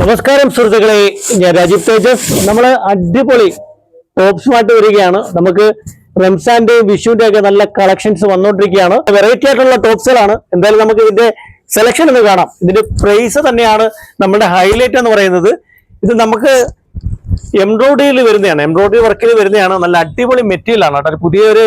നമസ്കാരം സുഹൃത്തുക്കളെ. ഞാൻ രാജീവ് തേജസ്. നമ്മൾ അടിപൊളി ടോപ്സുമായിട്ട് വരികയാണ്. നമുക്ക് റംസാന്റെയും വിഷുവിന്റെ ഒക്കെ നല്ല കളക്ഷൻസ് വന്നുകൊണ്ടിരിക്കുകയാണ് വെറൈറ്റി ആയിട്ടുള്ള ടോപ്സുകളാണ്. എന്തായാലും നമുക്ക് ഇതിന്റെ സെലക്ഷൻ ഒന്ന് കാണാം. ഇതിന്റെ പ്രൈസ് തന്നെയാണ് നമ്മുടെ ഹൈലൈറ്റ് എന്ന് പറയുന്നത്. ഇത് നമുക്ക് എംബ്രോയിഡറിയിൽ വരുന്നതാണ്. എംബ്രോയിഡറി വർക്കിൽ വരുന്നതാണ്. നല്ല അടിപൊളി മെറ്റീരിയൽ ആണ് കേട്ടോ പുതിയൊരു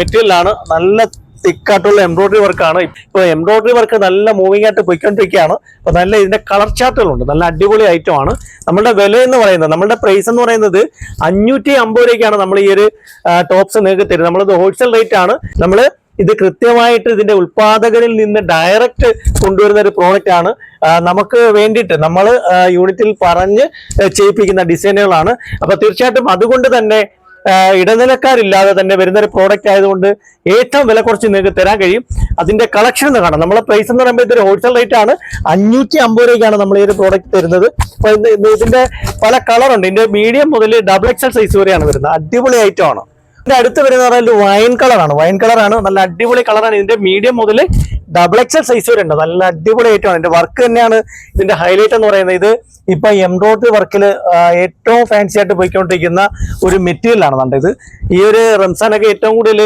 മെറ്റീരിയലാണ്. നല്ല തിക്കായിട്ടുള്ള എംബ്രോയിഡറി വർക്കാണ് ഇപ്പൊ എംബ്രോയിഡറി വർക്ക് നല്ല മൂവിംഗ് ആയിട്ട് പോയിക്കൊണ്ടിരിക്കുകയാണ്. അപ്പൊ നല്ല ഇതിന്റെ കളർ ചാർട്ടുകളുണ്ട് നല്ല അടിപൊളി ഐറ്റം ആണ്. നമ്മുടെ വില എന്ന് പറയുന്നത് നമ്മുടെ പ്രൈസ് എന്ന് പറയുന്നത് അഞ്ഞൂറ്റി അമ്പത് രൂപയ്ക്കാണ് നമ്മൾ ഈ ഒരു ടോപ്സ് നിങ്ങൾക്ക് തരുന്നത്. നമ്മളത് ഹോൾസെയിൽ റേറ്റ് ആണ്. നമ്മൾ ഇത് കൃത്യമായിട്ട് ഇതിന്റെ ഉൽപാദകരിൽ നിന്ന് ഡയറക്റ്റ് കൊണ്ടുവരുന്ന ഒരു പ്രോഡക്റ്റ് ആണ്. നമുക്ക് വേണ്ടിയിട്ട് നമ്മൾ യൂണിറ്റിൽ പറഞ്ഞ് ചെയ്യിപ്പിക്കുന്ന ഡിസൈനുകളാണ് അപ്പൊ തീർച്ചയായിട്ടും അതുകൊണ്ട് തന്നെ ഇടനിലക്കാരില്ലാതെ തന്നെ വരുന്ന ഒരു പ്രോഡക്റ്റ് ആയതുകൊണ്ട് ഏറ്റവും വില കുറച്ച് നിങ്ങൾക്ക് തരാൻ കഴിയും. അതിന്റെ കളക്ഷൻ എന്ന് കാണാം. നമ്മളെ പ്രൈസ് എന്ന് പറയുമ്പോൾ ഇതൊരു ഹോൾസെയിൽ റേറ്റ് ആണ്. അഞ്ഞൂറ്റി അമ്പത് രൂപയ്ക്കാണ് നമ്മൾ ഈ ഒരു പ്രോഡക്റ്റ് തരുന്നത്. അപ്പൊ ഇത് ഇത് ഇതിന്റെ പല കളറുണ്ട് ഇതിന്റെ മീഡിയം മുതൽ ഡബിൾ എക്സൽ സൈസ് വരെയാണ് വരുന്നത്. അടിപൊളി ഐറ്റം ആണ്. ഇതിന്റെ അടുത്ത് വരുന്ന പറഞ്ഞാൽ വൈൻ കളറാണ് വൈൻ കളറാണ് നല്ല അടിപൊളി കളറാണ് ഇതിന്റെ മീഡിയം മുതൽ ഡബിൾ എക്സൽ സൈസ് വരെ ഉണ്ട്. നല്ല അടിപൊളി ഐറ്റം ആണ്. ഇതിന്റെ വർക്ക് തന്നെയാണ് ഇതിന്റെ ഹൈലൈറ്റ് എന്ന് പറയുന്നത്. ഇത് ഇപ്പൊ എംബ്രോയിഡറി വർക്കിൽ ഏറ്റവും ഫാൻസി ആയിട്ട് പോയിക്കൊണ്ടിരിക്കുന്ന ഒരു മെറ്റീരിയലാണ് കണ്ടത്. ഇത് ഈ ഒരു റംസാനൊക്കെ ഏറ്റവും കൂടുതൽ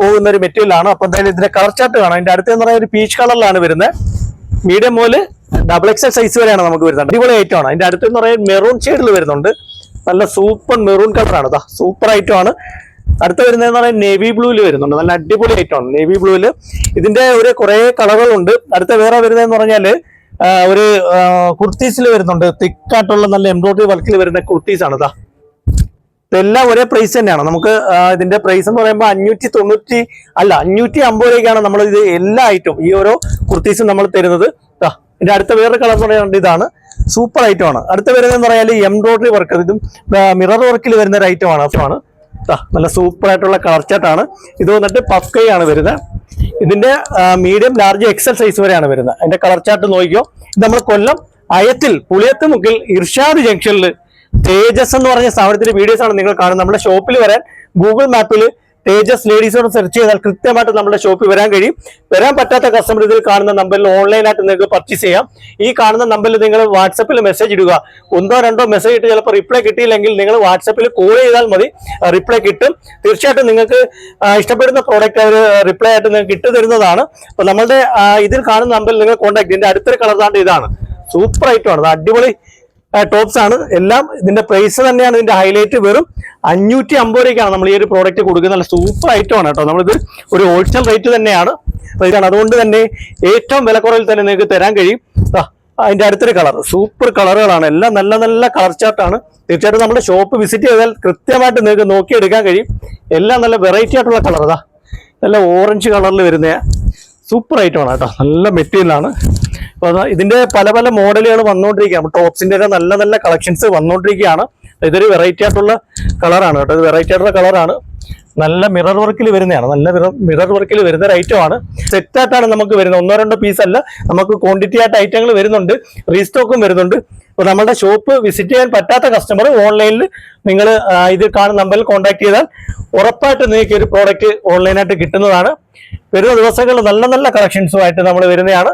പോകുന്ന ഒരു മെറ്റീരിയലാണ് അപ്പൊ എന്തായാലും ഇതിന്റെ കളർ ചാർട്ട് കാണാം. അതിന്റെ അടുത്ത് എന്ന് പറയുന്നത് ഒരു പീച്ച് കളറിലാണ് വരുന്നത്. മീഡിയം മുതൽ ഡബിൾ എക്സൽ സൈസ് വരെയാണ് നമുക്ക് വരുന്നത്. അടിപൊളി ഐറ്റം ആണ്. അതിന്റെ അടുത്ത് എന്ന് പറയുന്നത് മെറൂൺ ഷെയ്ഡിൽ വരുന്നുണ്ട്. നല്ല സൂപ്പർ മെറൂൺ കളറാണ് സൂപ്പർ ഐറ്റം അടുത്ത വരുന്നതെന്ന് പറയുന്നത് നേവി ബ്ലൂവിൽ വരുന്നുണ്ട്. നല്ല അടിപൊളി ഐറ്റം ആണ്. നേവി ബ്ലൂവിൽ ഇതിന്റെ ഒരു കുറെ കളറുകളുണ്ട് അടുത്ത വേറെ വരുന്നതെന്ന് പറഞ്ഞാൽ ആ, ഒരു കുർത്തീസിൽ വരുന്നുണ്ട്. തിക്കായിട്ടുള്ള നല്ല എംബ്രോയിഡറി വർക്കിൽ വരുന്ന കുർത്തീസ് ആണ് ഇതാ ഇതെല്ലാം ഒരേ പ്രൈസ് തന്നെയാണ്. നമുക്ക് ഇതിന്റെ പ്രൈസ് എന്ന് പറയുമ്പോൾ അഞ്ഞൂറ്റി തൊണ്ണൂറ്റി അല്ല അഞ്ഞൂറ്റി അമ്പത് രൂപയ്ക്കാണ് നമ്മൾ ഇത് എല്ലാ ഐറ്റവും ഈ ഓരോ കുർത്തീസും നമ്മൾ തരുന്നത്. ദാ, ഇതിന്റെ അടുത്ത വേറൊരു കളർ എന്ന് ഇതാണ്. സൂപ്പർ ഐറ്റം ആണ്. അടുത്ത വരുന്നതെന്ന് പറഞ്ഞാൽ എംബ്രോയിഡറി വർക്ക് ഇതും മിറർ വർക്കിൽ വരുന്ന ഒരു ഐറ്റമാണ് ആണ്. നല്ല സൂപ്പർ ആയിട്ടുള്ള കളർ ചാട്ടാണ് ഇത് വന്നിട്ട് പഫ് ആണ് വരുന്നത്. ഇതിന്റെ മീഡിയം ലാർജ് എക്സൽ സൈസ് വരെയാണ് വരുന്നത്. അതിന്റെ കളർ ചാർട്ട് നോക്കിയോ ഇത് നമ്മൾ കൊല്ലം അയത്തിൽ പുളിയത്ത് മുക്കിൽ ഇർഷാദ് ജംഗ്ഷനിൽ തേജസ് എന്ന് പറഞ്ഞ സ്ഥാപനത്തിന്റെ വീഡിയോസ് ആണ് നിങ്ങൾ കാണുന്നത്. നമ്മുടെ ഷോപ്പിൽ വരാൻ ഗൂഗിൾ മാപ്പിൽ തേജസ് ലേഡീസോട് സെർച്ച് ചെയ്താൽ കൃത്യമായിട്ട് നമ്മുടെ ഷോപ്പിൽ വരാൻ കഴിയും. വരാൻ പറ്റാത്ത കസ്റ്റമർ ഇതിൽ കാണുന്ന നമ്പറിൽ ഓൺലൈനായിട്ട് നിങ്ങൾക്ക് പർച്ചേസ് ചെയ്യാം. ഈ കാണുന്ന നമ്പറിൽ നിങ്ങൾ വാട്സപ്പിൽ മെസ്സേജ് ഇടുക. ഒന്നോ രണ്ടോ മെസ്സേജ് ഇട്ട് ചിലപ്പോൾ റിപ്ലൈ കിട്ടിയില്ലെങ്കിൽ നിങ്ങൾ വാട്സപ്പിൽ കോൾ ചെയ്താൽ മതി. റിപ്ലൈ കിട്ടും. തീർച്ചയായിട്ടും നിങ്ങൾക്ക് ഇഷ്ടപ്പെടുന്ന പ്രോഡക്റ്റ് അവർ റിപ്ലൈ ആയിട്ട് നിങ്ങൾക്ക് ഇട്ട് തരുന്നതാണ്. അപ്പൊ നമ്മളുടെ ഇതിൽ കാണുന്ന നമ്പറിൽ നിങ്ങൾ കോൺടാക്ട് ഇതിന്റെ അടുത്തൊരു കളർ താണ്ട് ഇതാണ്. സൂപ്പർ ഐറ്റം ആണ്. അടിപൊളി ടോപ്സ് ആണ്. എല്ലാം ഇതിന്റെ പ്രൈസ് തന്നെയാണ്. ഇതിന്റെ ഹൈലൈറ്റ് വെറും അഞ്ഞൂറ്റി അമ്പത് രൂപയ്ക്കാണ് നമ്മൾ ഈ ഒരു പ്രോഡക്റ്റ് കൊടുക്കുന്നത്. നല്ല സൂപ്പർ ഐറ്റം ആണ് കേട്ടോ. നമ്മളിത് ഒരു ഹോൾസെയിൽ റേറ്റ് തന്നെയാണ്. റേറ്റാണ് അതുകൊണ്ട് തന്നെ ഏറ്റവും വിലക്കുറവിൽ തന്നെ നിങ്ങൾക്ക് തരാൻ കഴിയും. അതിന്റെ അടുത്തൊരു കളർ സൂപ്പർ കളറുകളാണ് എല്ലാം നല്ല നല്ല കളർ ചാർട്ടാണ് തീർച്ചയായിട്ടും നമ്മുടെ ഷോപ്പ് വിസിറ്റ് ചെയ്താൽ കൃത്യമായിട്ട് നിങ്ങൾക്ക് നോക്കിയെടുക്കാൻ കഴിയും. എല്ലാം നല്ല വെറൈറ്റി ആയിട്ടുള്ള കളർ അതാ നല്ല ഓറഞ്ച് കളറിൽ വരുന്ന സൂപ്പർ ഐറ്റം ആണ് കേട്ടോ. നല്ല മെറ്റീരിയലാണ് അപ്പോൾ ഇതിന്റെ പല പല മോഡലുകൾ വന്നുകൊണ്ടിരിക്കുകയാണ് ടോപ്സിന്റെ നല്ല നല്ല കളക്ഷൻസ് വന്നുകൊണ്ടിരിക്കുകയാണ് ഇതൊരു വെറൈറ്റി ആയിട്ടുള്ള കളറാണ് കേട്ടോ. ഇത് വെറൈറ്റി ആയിട്ടുള്ള കളറാണ് നല്ല മിറർ വർക്കിൽ വരുന്നതാണ്. നല്ല മിറർ മിറർ വർക്കിൽ വരുന്ന ഒരു ഐറ്റം ആണ്. സെറ്റ് ആയിട്ടാണ് നമുക്ക് വരുന്നത്. ഒന്നോ രണ്ടോ പീസ് അല്ല. നമുക്ക് ക്വാണ്ടിറ്റി ആയിട്ട് ഐറ്റങ്ങൾ വരുന്നുണ്ട്. റീസ്റ്റോക്കും വരുന്നുണ്ട്. അപ്പോൾ നമ്മുടെ ഷോപ്പ് വിസിറ്റ് ചെയ്യാൻ പറ്റാത്ത കസ്റ്റമർ ഓൺലൈനിൽ നിങ്ങൾ ഇത് കാണുന്ന നമ്പറിൽ കോൺടാക്ട് ചെയ്താൽ ഉറപ്പായിട്ട് നിങ്ങൾക്ക് ഒരു പ്രോഡക്റ്റ് ഓൺലൈനായിട്ട് കിട്ടുന്നതാണ്. വരുന്ന ദിവസങ്ങളിൽ നല്ല നല്ല കളക്ഷൻസുമായിട്ട് നമ്മൾ വരുന്നതാണ്.